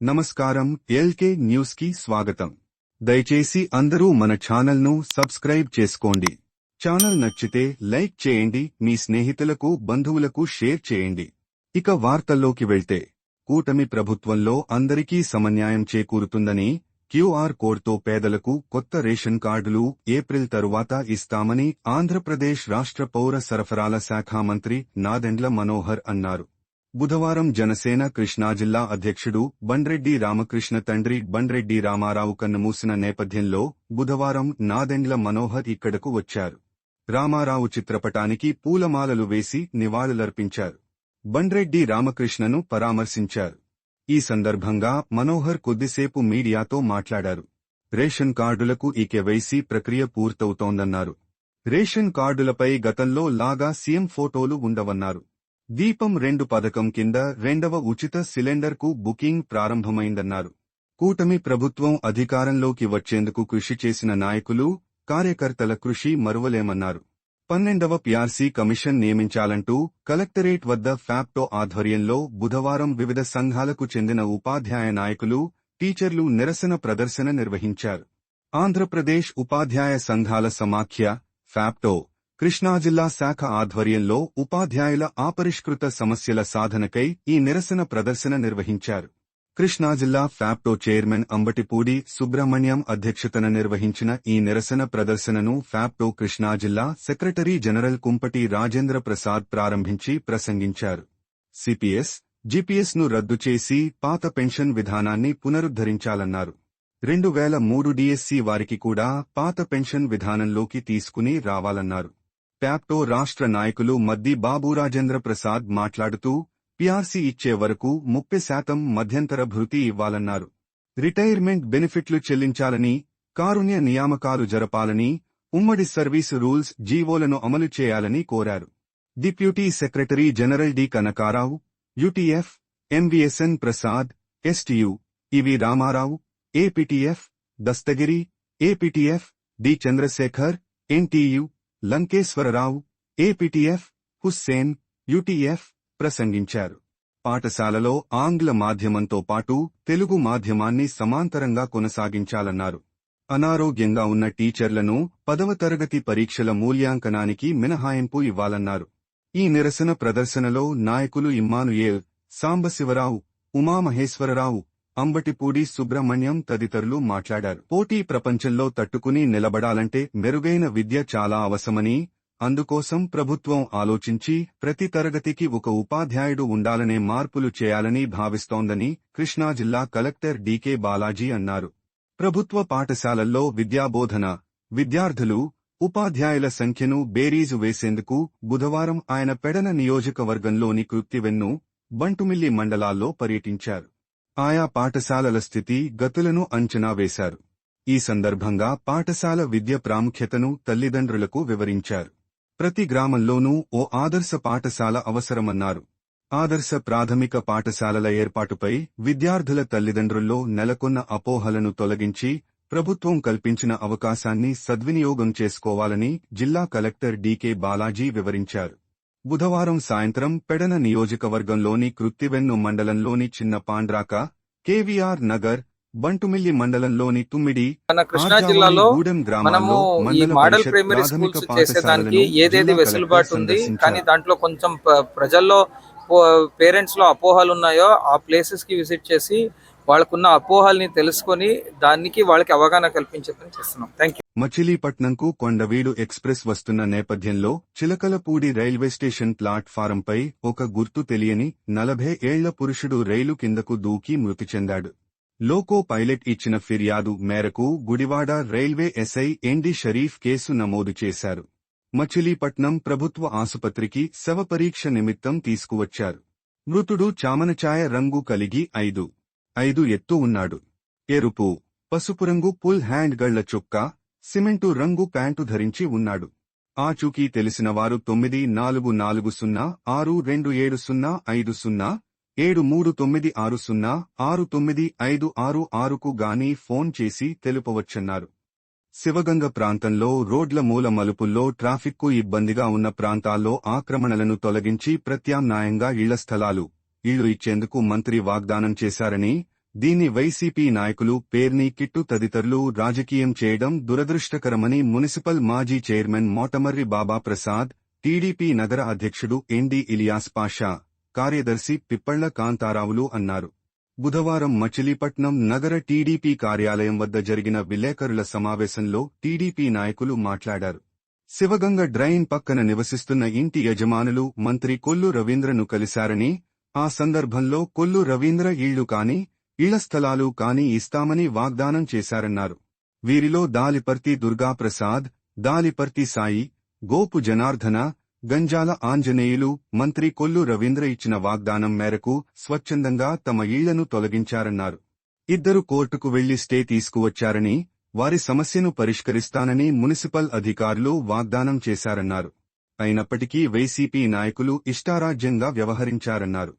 నమస్కారం ఎల్కే న్యూస్కి స్వాగతం. దయచేసి అందరూ మన ఛానల్ను సబ్స్క్రైబ్ చేసుకోండి. ఛానల్ నచ్చితే లైక్ చేయండి మీ స్నేహితులకు బంధువులకు షేర్ చేయండి. ఇక వార్తల్లోకి వెళ్తే కూటమి ప్రభుత్వంలో అందరికీ సమన్యాయం చేకూరుతుందని క్యూఆర్ కోడ్తో పేదలకు కొత్త రేషన్ కార్డులు ఏప్రిల్ తరువాత ఇస్తామని ఆంధ్రప్రదేశ్ రాష్ట్ర పౌర సరఫరాల శాఖ మంత్రి నాదెండ్ల మనోహర్ అన్నారు. బుధవారం జనసేన కృష్ణా జిల్లా అధ్యక్షుడు బండ్రెడ్డి రామకృష్ణ తండ్రి బండ్రెడ్డి రామారావు కన్నుమూసిన నేపథ్యంలో బుధవారం నాదెండ్ల మనోహర్ ఇక్కడకు వచ్చారు. రామారావు చిత్రపటానికి పూలమాలలు వేసి నివాళులర్పించారు. బండ్రెడ్డి రామకృష్ణను పరామర్శించారు. ఈ సందర్భంగా మనోహర్ కొద్దిసేపు మీడియాతో మాట్లాడారు. రేషన్ కార్డులకు ఈ కేవైసీ ప్రక్రియ పూర్తవుతోందన్నారు. రేషన్ కార్డులపై గతంలో లాగా సీఎం ఫోటోలు ఉండవన్నారు. దీపం రెండు పథకం కింద రెండవ ఉచిత సిలిండర్కు బుకింగ్ ప్రారంభమైందన్నారు. కూటమి ప్రభుత్వం అధికారంలోకి వచ్చేందుకు కృషి చేసిన నాయకులు కార్యకర్తల కృషి మరువలేమన్నారు. పన్నెండవ పిఆర్సీ కమిషన్ నియమించాలంటూ కలెక్టరేట్ వద్ద ఫ్యాప్టో ఆధ్వర్యంలో బుధవారం వివిధ సంఘాలకు చెందిన ఉపాధ్యాయ నాయకులు టీచర్లు నిరసన ప్రదర్శన నిర్వహించారు. ఆంధ్రప్రదేశ్ ఉపాధ్యాయ సంఘాల సమాఖ్య ఫ్యాప్టో కృష్ణా జిల్లా శాఖ ఆధ్వర్యంలో ఉపాధ్యాయుల ఆపరిష్కృత సమస్యల సాధనకై ఈ నిరసన ప్రదర్శన నిర్వహించారు. కృష్ణా జిల్లా ఫ్యాప్టో చైర్మన్ అంబటిపూడి సుబ్రహ్మణ్యం అధ్యక్షతన నిర్వహించిన ఈ నిరసన ప్రదర్శనను ఫ్యాప్టో కృష్ణా జిల్లా సెక్రటరీ జనరల్ కుంపటి రాజేంద్ర ప్రసాద్ ప్రారంభించి ప్రసంగించారు. సిపిఎస్ జిపిఎస్ను రద్దు చేసి పాత పెన్షన్ విధానాన్ని పునరుద్ధరించాలన్నారు. రెండు వేల మూడు డిఎస్సి వారికి కూడా పాత పెన్షన్ విధానంలోకి తీసుకుని రావాలన్నారు. ప్యాప్టో రాష్ట్ర నాయకులు మద్ది బాబు రాజేంద్ర ప్రసాద్ మాట్లాడుతూ పిఆర్సీ ఇచ్చే వరకు ముప్పై శాతం మధ్యంతర భృతి ఇవ్వాలన్నారు. రిటైర్మెంట్ బెనిఫిట్లు చెల్లించాలని కారుణ్య నియామకాలు జరపాలని ఉమ్మడి సర్వీసు రూల్స్ జీవోలను అమలు చేయాలని కోరారు. Deputy secretary general D Kanakarao UTF MVSN Prasad STU ఇవి Ramarao APTF Dastagiri APTF D Chandrashekar NTU Lankeswararao APTF Hussain UTF ప్రసంగించారు. పాఠశాలలో ఆంగ్ల మాధ్యమంతో పాటు తెలుగు మాధ్యమాన్ని సమాంతరంగా కొనసాగించాలన్నారు. అనారోగ్యంగా ఉన్న టీచర్లను పదవ తరగతి పరీక్షల మూల్యాంకనానికి మినహాయింపు ఇవ్వాలన్నారు. ఈ నిరసన ప్రదర్శనలో నాయకులు ఇమ్మానుయేల్ సాంబశివరావు ఉమామహేశ్వరరావు అంబటిపూడి సుబ్రహ్మణ్యం తదితరులు మాట్లాడారు. పోటీ ప్రపంచంలో తట్టుకుని నిలబడాలంటే మెరుగైన విద్య చాలా అవసరమని అందుకోసం ప్రభుత్వం ఆలోచించి ప్రతి తరగతికి ఒక ఉపాధ్యాయుడు ఉండాలనే మార్పులు చేయాలని భావిస్తోందని కృష్ణా జిల్లా కలెక్టర్ డీకే బాలాజీ అన్నారు. ప్రభుత్వ పాఠశాలల్లో విద్యాబోధన విద్యార్థులు ఉపాధ్యాయుల సంఖ్యను బేరీజు వేసేందుకు బుధవారం ఆయన పెడన నియోజకవర్గంలోని కృత్తివెన్ను బంటుమిల్లి మండలాల్లో పర్యటించారు. ఆయా పాఠశాలల స్థితి గతులను అంచనా వేశారు. ఈ సందర్భంగా పాఠశాల విద్య ప్రాముఖ్యతను తల్లిదండ్రులకు వివరించారు. ప్రతి గ్రామంలోనూ ఓ ఆదర్శ పాఠశాల అవసరమన్నారు. ఆదర్శ ప్రాథమిక పాఠశాలల ఏర్పాటుపై విద్యార్థుల తల్లిదండ్రుల్లో నెలకొన్న అపోహలను తొలగించి ప్రభుత్వం కల్పించిన అవకాశాన్ని సద్వినియోగం చేసుకోవాలని జిల్లా కలెక్టర్ డీకే బాలాజీ వివరించారు. బుధవారం సాయంత్రం పెడన నియోజకవర్గంలోని కృత్తివెన్ను మండలంలోని చిన్న పాండ్రాక కేవీఆర్ నగర్ బంటుమిల్లి మండలంలోని తుమ్మిడి మన కృష్ణా జిల్లాలో మనము ఈ మండల ప్రైమరీ స్కూల్స్ చేసేదానికి ఏదేది వెసులుబాటు ఉంది. కానీ దాంట్లో కొంచెం ప్రజల్లో పేరెంట్స్లో అపోహలు ఉన్నాయో ఆ ప్లేసెస్కి విజిట్ చేసి వాళ్ళకున్న అపోహల్ని తెలుసుకొని దానికి వాళ్ళకి అవగాహన కల్పించే పని చేస్తున్నాం. థ్యాంక్ యూ మచిలీపట్నంకు కొండవీడు ఎక్స్ప్రెస్ వస్తున్న నేపథ్యంలో చిలకలపూడి రైల్వే స్టేషన్ ప్లాట్ఫారంపై ఒక గుర్తు తెలియని నలభై ఏళ్ళ పురుషుడు రైలు కిందకు దూకి మృతి చెందాడు. లోకో పైలట్ ఇచ్చిన ఫిర్యాదు మేరకు Gudivada railway SI ND Sharif case నమోదు చేశారు. మచిలీపట్నం ప్రభుత్వ ఆసుపత్రికి శవపరీక్ష నిమిత్తం తీసుకువచ్చారు. మృతుడు చామనఛాయ రంగు కలిగి ఐదు ఐదు ఎత్తు ఉన్నాడు. ఎరుపు పసుపు రంగు పుల్ హ్యాండ్ గళ్ళ చొక్కా సిమెంటు రంగు ప్యాంటు ధరించి ఉన్నాడు. ఆచూకీ తెలిసిన వారు తొమ్మిది నాలుగు నాలుగు సున్నా ఆరు రెండు ఏడు సున్నా ఐదు సున్నా ఏడు మూడు తొమ్మిది ఆరు సున్నా ఆరు తొమ్మిది ఐదు ఆరు ఆరుకు గాని ఫోన్ చేసి తెలుపవచ్చన్నారు. శివగంగ ప్రాంతంలో రోడ్ల మూల మలుపుల్లో ట్రాఫిక్కు ఇబ్బందిగా ఉన్న ప్రాంతాల్లో ఆక్రమణలను తొలగించి ప్రత్యామ్నాయంగా ఇళ్ళ స్థలాలు ఇళ్ళు ఇచ్చేందుకు మంత్రి వాగ్దానం చేశారని దీన్ని వైసీపీ నాయకులు పేర్ని కిట్టు తదితరులు రాజకీయం చేయడం దురదృష్టకరమని మున్సిపల్ మాజీ చైర్మన్ మోటమర్రి బాబా ప్రసాద్ టీడీపీ నగర అధ్యక్షుడు ఎండి ఇలియాస్ పాషా కార్యదర్శి పిప్పళ్ళ కాంతారావులు అన్నారు. బుధవారం మచిలీపట్నం నగర టీడీపీ కార్యాలయం వద్ద జరిగిన విలేకరుల సమావేశంలో టీడీపీ నాయకులు మాట్లాడారు. శివగంగ డ్రైన్ పక్కన నివసిస్తున్న ఇంటి యజమానులు మంత్రి కొల్లు రవీంద్రను కలిశారని ఆ సందర్భంలో కొల్లు రవీంద్ర ఇళ్ళు కాని ఇళ్ళ స్థలాలు కాని ఇస్తామని వాగ్దానం చేశారన్నారు. వీరిలో దాలిపర్తి దుర్గాప్రసాద్ దాలిపర్తి సాయి గోపు జనార్దన గంజాల ఆంజనేయులు మంత్రి కొల్లు రవీంద్ర ఇచ్చిన వాగ్దానం మేరకు స్వచ్ఛందంగా తమ ఇళ్ళను తొలగించారన్నారు. ఇద్దరు కోర్టుకు వెళ్ళి స్టే తీసుకువచ్చారని వారి సమస్యను పరిష్కరిస్తానని మున్సిపల్ అధికారులు వాగ్దానం చేశారన్నారు. అయినప్పటికీ వైసీపీ నాయకులు ఇష్టారాజ్యంగా వ్యవహరించారన్నారు.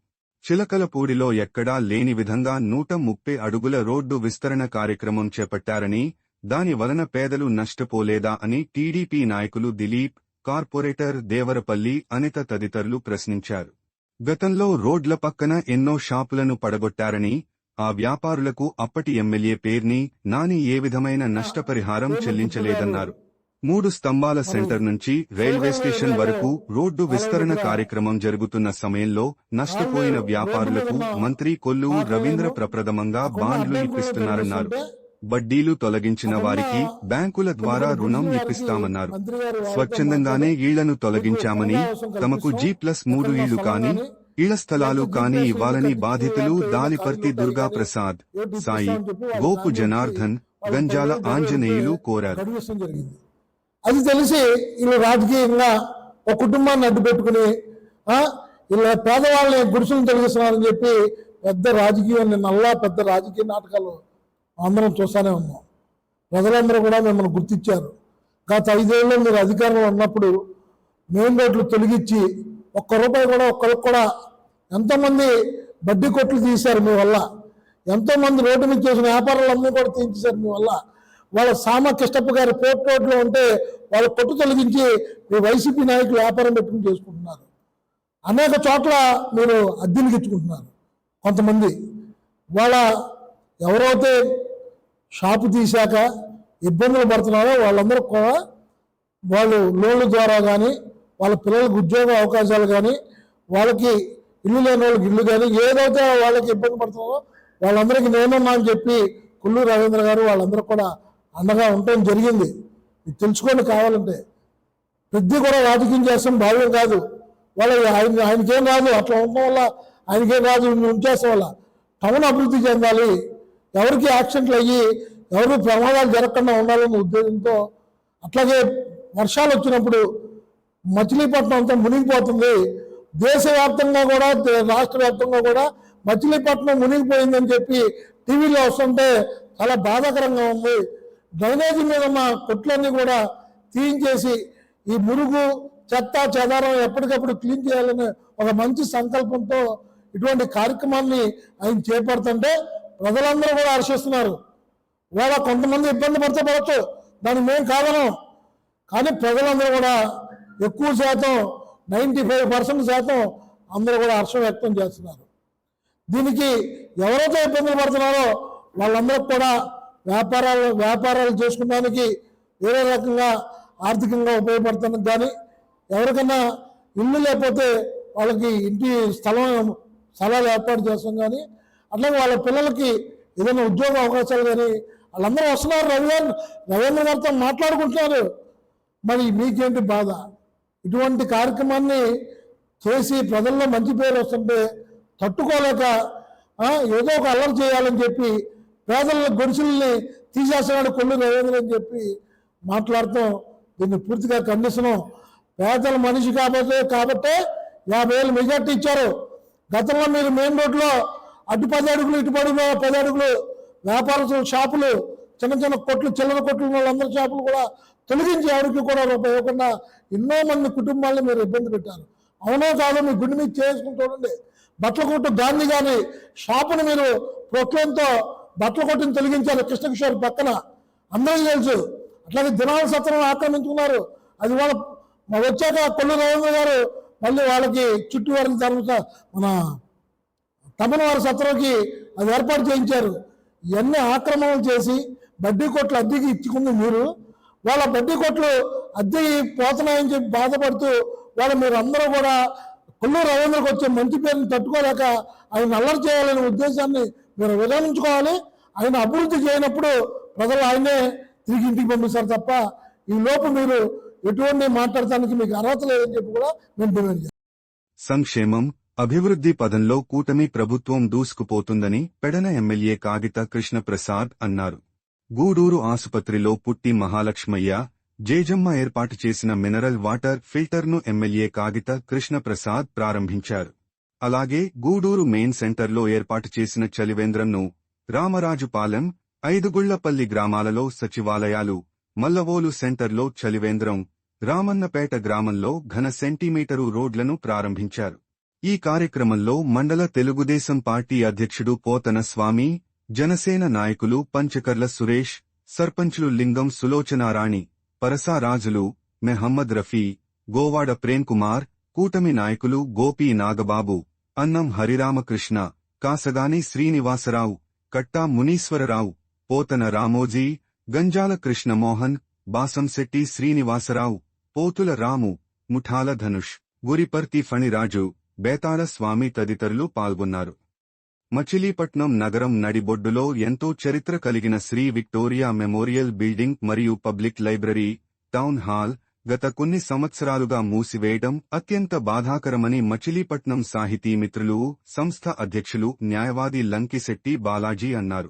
చిలకలపూడిలో ఎక్కడా లేని విధంగా నూట ముప్పై అడుగుల రోడ్డు విస్తరణ కార్యక్రమం చేపట్టారని దాని వలన పేదలు నష్టపోలేదా అని టీడీపీ నాయకులు దిలీప్ కార్పొరేటర్ దేవరపల్లి అనిత తదితరులు ప్రశ్నించారు. గతంలో రోడ్ల పక్కన ఎన్నో షాపులను పడగొట్టారని ఆ వ్యాపారులకు అప్పటి ఎమ్మెల్యే పేర్ని నాని ఏ విధమైన నష్టపరిహారం చెల్లించలేదన్నారు. మూడు స్తంభాల సెంటర్ నుంచి రైల్వే స్టేషన్ వరకు రోడ్డు విస్తరణ కార్యక్రమం జరుగుతున్న సమయంలో నష్టపోయిన వ్యాపారులకు మంత్రి కొల్లు రవీంద్ర ప్రప్రథమంగా బాండ్లు ఇప్పిస్తున్నారన్నారు. వడ్డీలు తొలగించిన వారికి బ్యాంకుల ద్వారా రుణం ఇప్పిస్తామన్నారు. స్వచ్ఛందంగానే ఇళ్ళను తొలగించామని తమకు జీ ప్లస్ మూడు ఇళ్ళు కాని ఇళ్ళ స్థలాలు కాని ఇవ్వాలని బాధితులు దాలిపర్తి దుర్గా ప్రసాద్ సాయి గోపు జనార్దన్ గంజాల ఆంజనేయులు కోరారు. అది తెలిసి వీళ్ళు రాజకీయంగా ఒక కుటుంబాన్ని అడ్డు పెట్టుకుని ఇలా పేదవాళ్ళని గురుసులు తొలగిస్తున్నారని చెప్పి పెద్ద రాజకీయం నల్లా పెద్ద రాజకీయ నాటకాలు అందరం చూస్తూనే ఉన్నాం. ప్రజలందరూ కూడా మిమ్మల్ని గుర్తించారు. గత ఐదేళ్ళు మీరు అధికారంలో ఉన్నప్పుడు మెయిన్ రోడ్లు తొలగించి ఒక్క రూపాయి కూడా ఒక్కరికి కూడా ఎంతోమంది బడ్డీ కొట్లు తీశారు మీ వల్ల? ఎంతోమంది రోడ్డు మీద చేసిన వ్యాపారాలన్నీ కూడా తీయించారు మీ వల్ల? వాళ్ళ సామ కిష్టప్ప గారి పోర్ట్ రోడ్లో ఉంటే వాళ్ళ పొట్టు తొలగించి మీ వైసీపీ నాయకులు వ్యాపారం పెట్టుకుని చేసుకుంటున్నారు. అనేక చోట్ల మీరు అద్దెలు ఇచ్చుకుంటున్నారు కొంతమంది వాళ్ళ ఎవరైతే షాపు తీశాక ఇబ్బందులు పడుతున్నారో వాళ్ళందరూ కూడా వాళ్ళు లోన్ల ద్వారా కానీ వాళ్ళ పిల్లలకు ఉద్యోగ అవకాశాలు కానీ వాళ్ళకి ఇల్లు లేని వాళ్ళకి ఇల్లు కానీ ఏదైతే వాళ్ళకి ఇబ్బంది పడుతున్నారో వాళ్ళందరికీ నేనున్నా అని చెప్పి కుల్లూరు రవీంద్ర గారు వాళ్ళందరూ కూడా అండగా ఉండటం జరిగింది. ఇది తెలుసుకోండి కావాలంటే పెద్ద కూడా రాజకీయం చేస్తాం భావ్యం కాదు. వాళ్ళ ఆయన ఆయనకేం రాదు అట్లా ఉండడం వల్ల ఆయనకేం రాదు ఉంచేస్తాం వల్ల. టౌన్ అభివృద్ధి చెందాలి. ఎవరికి యాక్సిడెంట్లు అయ్యి ఎవరు ప్రమాదాలు జరగకుండా ఉండాలనే ఉద్దేశంతో అట్లాగే వర్షాలు వచ్చినప్పుడు మచిలీపట్నం అంతా మునిగిపోతుంది. దేశవ్యాప్తంగా కూడా రాష్ట్ర వ్యాప్తంగా కూడా మచిలీపట్నం మునిగిపోయిందని చెప్పి టీవీలో వస్తుంటే చాలా బాధాకరంగా ఉంది. డ్రైనేజీ మీద మా కొట్లన్నీ కూడా తీయించేసి ఈ మురుగు చెత్త చెదారం ఎప్పటికప్పుడు క్లీన్ చేయాలనే ఒక మంచి సంకల్పంతో ఇటువంటి కార్యక్రమాన్ని ఆయన చేపడుతుంటే ప్రజలందరూ కూడా హర్షిస్తున్నారు. వాళ్ళ కొంతమంది ఇబ్బంది పడితే పడవచ్చు దాన్ని మేము కాదనం కానీ ప్రజలందరూ కూడా ఎక్కువ శాతం నైంటీ ఫైవ్ పర్సెంట్ శాతం అందరూ కూడా హర్షం వ్యక్తం చేస్తున్నారు. దీనికి ఎవరైతే ఇబ్బందులు పడుతున్నారో వాళ్ళందరూ కూడా వ్యాపారాలు వ్యాపారాలు చేసుకోవడానికి వేరే రకంగా ఆర్థికంగా ఉపయోగపడుతున్నది కానీ ఎవరికైనా ఇల్లు లేకపోతే వాళ్ళకి ఇంటి స్థలం స్థలాలు ఏర్పాటు చేస్తాం. కానీ అట్లాగే వాళ్ళ పిల్లలకి ఏదైనా ఉద్యోగ అవకాశాలు కానీ వాళ్ళందరూ వస్తున్నారు. రవీంద్ర రవీంద్ర గారితో మాట్లాడుకుంటున్నారు. మరి మీకేంటి బాధ? ఇటువంటి కార్యక్రమాన్ని చేసి ప్రజల్లో మంచి పేరు వస్తుంటే తట్టుకోలేక ఏదో ఒక అల్లరి చేయాలని చెప్పి పేదల గొడుసుల్ని తీసేస్తున్నాడు కొల్లు రవీంద్ర అని చెప్పి మాట్లాడతాం. దీన్ని పూర్తిగా ఖండిస్తున్నాం. పేదల మనిషి కాబట్టే కాబట్టే యాభై వేలు మెజార్టీ ఇచ్చారు. గతంలో మీరు మెయిన్ రోడ్లో అటు పది అడుగులు ఇటు పడి పది అడుగులు వ్యాపారస్తుల షాపులు చిన్న చిన్న కొట్లు చిల్లర కొట్లు వాళ్ళందరి షాపులు కూడా తొలగించి ఎవరికి కూడా రూపాయి ఇవ్వకుండా ఎన్నో మంది కుటుంబాలను మీరు ఇబ్బంది పెట్టారు. అవునో కాదో మీ గుండె మీద చేసుకుంటూ ఉండండి బట్టల కొట్టు గాంధీ గారి షాపును మీరు ప్రొక్లైన్తో బట్టల కొట్టుని తొలగించారు కృష్ణకిషోర్ పక్కన. అందరికీ తెలుసు. అట్లాగే దినాల సత్రం ఆక్రమించుకున్నారు. అది వాళ్ళ వచ్చాక కొల్లు రవీంద్ర గారు మళ్ళీ వాళ్ళకి చుట్టూ తర్వాత మన తమనవారి సత్రంకి అది ఏర్పాటు చేయించారు. ఇవన్నీ ఆక్రమణలు చేసి బడ్డీ కొట్లు అద్దెకి ఇచ్చుకుంది మీరు. వాళ్ళ బడ్డీ కొట్లు అద్దె పోతున్నాయని చెప్పి బాధపడుతూ వాళ్ళు మీరు అందరూ కూడా కొల్లూరు రవీంద్రకు వచ్చే మంచి పేరుని తట్టుకోలేక ఆయన అల్లరి చేయాలనే ఉద్దేశాన్ని మీరు విధానించుకోవాలి ఆయన అభివృద్ధి చేయనప్పుడు ప్రజలు ఆయనే తిరిగి ఇంటికి పంపిస్తారు తప్ప ఈ లోపు మీరు ఎటువంటి మాట్లాడటానికి మీకు అర్హత లేదని చెప్పి కూడా నేను డిమాండ్ సంక్షేమం అభివృద్ధి పదంలో కూటమి ప్రభుత్వం దూసుకుపోతుందని పెడన ఎమ్మెల్యే కాగిత కృష్ణప్రసాద్ అన్నారు. గూడూరు ఆసుపత్రిలో పుట్టి మహాలక్ష్మయ్య జేజమ్మ ఏర్పాటు చేసిన మినరల్ వాటర్ ఫిల్టర్ను ఎమ్మెల్యే కాగిత కృష్ణప్రసాద్ ప్రారంభించారు. అలాగే గూడూరు మెయిన్ సెంటర్లో ఏర్పాటు చేసిన చలివేంద్రంను రామరాజుపాలెం ఐదుగుళ్ళపల్లి గ్రామాలలో సచివాలయాలు మల్లవోలు సెంటర్లో చలివేంద్రం రామన్నపేట గ్రామంలో ఘన సెంటీమీటరు రోడ్లను ప్రారంభించారు. ఈ కార్యక్రమంలో మండల తెలుగుదేశం పార్టీ అధ్యక్షుడు పోతన స్వామి జనసేన నాయకులు పంచకర్ల సురేష్ సర్పంచులు లింగం సులోచనారాణి పరసారాజులు మెహమ్మద్ రఫీ గోవాడ ప్రేమ్ కుమార్ కూటమి నాయకులు గోపి నాగబాబు అన్నం హరిరామకృష్ణ కాసగాని శ్రీనివాసరావు కట్టా మునీశ్వరరావు పోతన రామోజీ గంజాల కృష్ణమోహన్ బాసంశెట్టి శ్రీనివాసరావు పోతుల రాము ముఠాల ధనుష్ గురిపర్తి ఫణిరాజు బేతాళ స్వామి తదితరులు పాల్గొన్నారు. మచిలీపట్నం నగరం నడిబొడ్డులో ఎంతో చరిత్ర కలిగిన శ్రీ విక్టోరియా మెమోరియల్ బిల్డింగ్ మరియు పబ్లిక్ లైబ్రరీ టౌన్ హాల్ గత కొన్ని సంవత్సరాలుగా మూసివేయడం అత్యంత బాధాకరమని మచిలీపట్నం సాహితీ మిత్రులు సంస్థ అధ్యక్షులు న్యాయవాది లంకిశెట్టి బాలాజీ అన్నారు.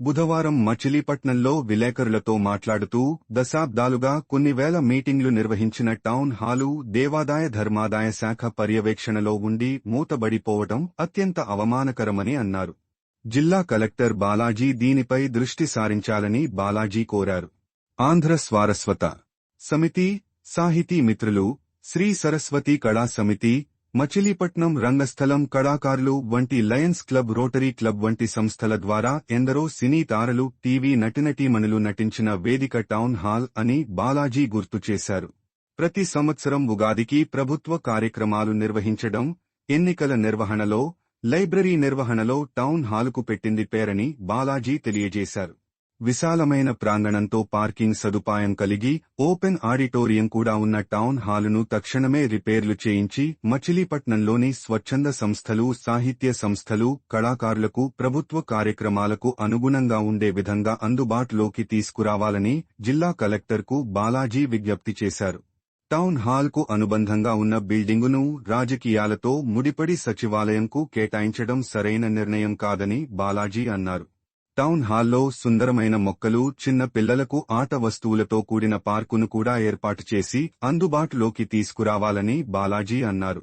బుధవారం మచిలీపట్నంలో విలేకరులతో మాట్లాడుతూ దశాబ్దాలుగా కొన్ని వేల మీటింగ్లు నిర్వహించిన టౌన్ హాలు దేవాదాయ ధర్మాదాయ శాఖ పర్యవేక్షణలో ఉండి మూతబడిపోవటం అత్యంత అవమానకరమని అన్నారు. జిల్లా కలెక్టర్ బాలాజీ దీనిపై దృష్టి సారించాలని బాలాజీ కోరారు. ఆంధ్ర స్వారస్వత సమితి సాహితీ మిత్రులు శ్రీ సరస్వతి కళా సమితి మచిలీపట్నం రంగస్థలం కళాకారులు వంటి లయన్స్ క్లబ్ రోటరీ క్లబ్ వంటి సంస్థల ద్వారా ఎందరో సినీ తారలు టీవీ నటినటీమణులు నటించిన వేదిక టౌన్ హాల్ అని బాలాజీ గుర్తు చేశారు. ప్రతి సంవత్సరం ఉగాదికి ప్రభుత్వ కార్యక్రమాలు నిర్వహించడం ఎన్నికల నిర్వహణలో లైబ్రరీ నిర్వహణలో టౌన్ హాలుకు పెట్టింది పేరని బాలాజీ తెలియజేశారు. విశాలమైన ప్రాంగణంతో పార్కింగ్ సదుపాయం కలిగి ఓపెన్ ఆడిటోరియం కూడా ఉన్న టౌన్ హాలును తక్షణమే రిపేర్లు చేయించి మచిలీపట్నంలోని స్వచ్ఛంద సంస్థలు సాహిత్య సంస్థలు కళాకారులకు ప్రభుత్వ కార్యక్రమాలకు అనుగుణంగా ఉండే విధంగా అందుబాటులోకి తీసుకురావాలని జిల్లా కలెక్టర్కు బాలాజీ విజ్ఞప్తి చేశారు. టౌన్ హాల్కు అనుబంధంగా ఉన్న బిల్డింగును రాజకీయాలతో ముడిపడి సచివాలయంకు కేటాయించడం సరైన నిర్ణయం కాదని బాలాజీ అన్నారు. టౌన్ హాల్లో సుందరమైన మొక్కలు చిన్న పిల్లలకు ఆట వస్తువులతో కూడిన పార్కును కూడా ఏర్పాటు చేసి అందుబాటులోకి తీసుకురావాలని బాలాజీ అన్నారు.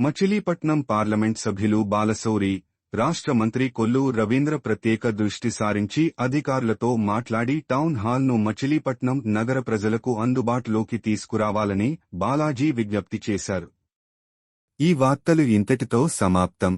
మచిలీపట్నం పార్లమెంట్ సభ్యులు బాలశౌరి రాష్ట్ర మంత్రి కొల్లు రవీంద్ర ప్రత్యేక దృష్టి సారించి అధికారులతో మాట్లాడి టౌన్ హాల్ను మచిలీపట్నం నగర ప్రజలకు అందుబాటులోకి తీసుకురావాలని బాలాజీ విజ్ఞప్తి చేశారు. ఈ వార్తలు ఇంతటితో సమాప్తం.